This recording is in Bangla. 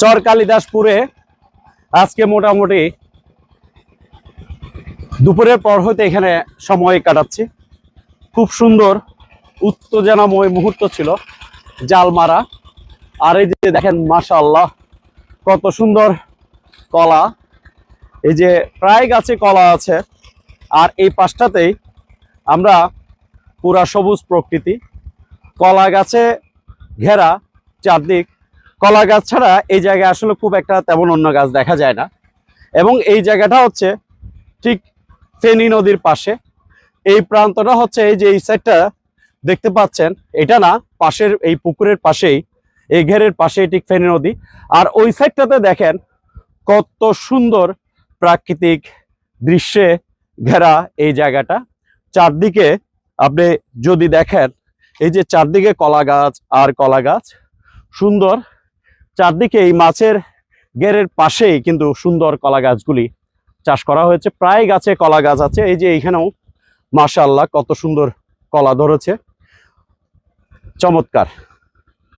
চর কালিদাসপুরে আজকে মোটামুটি দুপুরের পর হতে এখানে সময় কাটাচ্ছি। খুব সুন্দর উত্তেজনাময় মুহূর্ত ছিল জাল মারা আর এই যে দেখেন, মাশাআল্লাহ, কত সুন্দর কলা। এই যে প্রায় গাছে কলা আছে। আর এই পাশটাতেই আমরা পুরা সবুজ প্রকৃতি। কলা গাছে ঘেরা চারদিক কলা গাছ ছাড়া এই জায়গায় আসলে খুব একটা তেমন অন্য গাছ দেখা যায় না। এবং এই জায়গাটা হচ্ছে ঠিক ফেনী নদীর পাশে। এই প্রান্তটা হচ্ছে এই যে এই সাইডটা দেখতে পাচ্ছেন, এটা না, পাশের এই পুকুরের পাশেই, এই ঘেরের পাশেই ঠিক ফেনী নদী। আর ওই সাইডটাতে দেখেন কত সুন্দর প্রাকৃতিক দৃশ্যে ঘেরা এই জায়গাটা। চারদিকে আপনি যদি দেখেন, এই যে চারদিকে কলা গাছ আর কলা গাছ, সুন্দর চারদিকে এই মাছের গেরের পাশেই কিন্তু সুন্দর কলা গাছগুলি চাষ করা হয়েছে। প্রায় গাছে কলা গাছ আছে। এই যে এইখানেও মাশাআল্লাহ কত সুন্দর কলা ধরেছে। চমৎকার।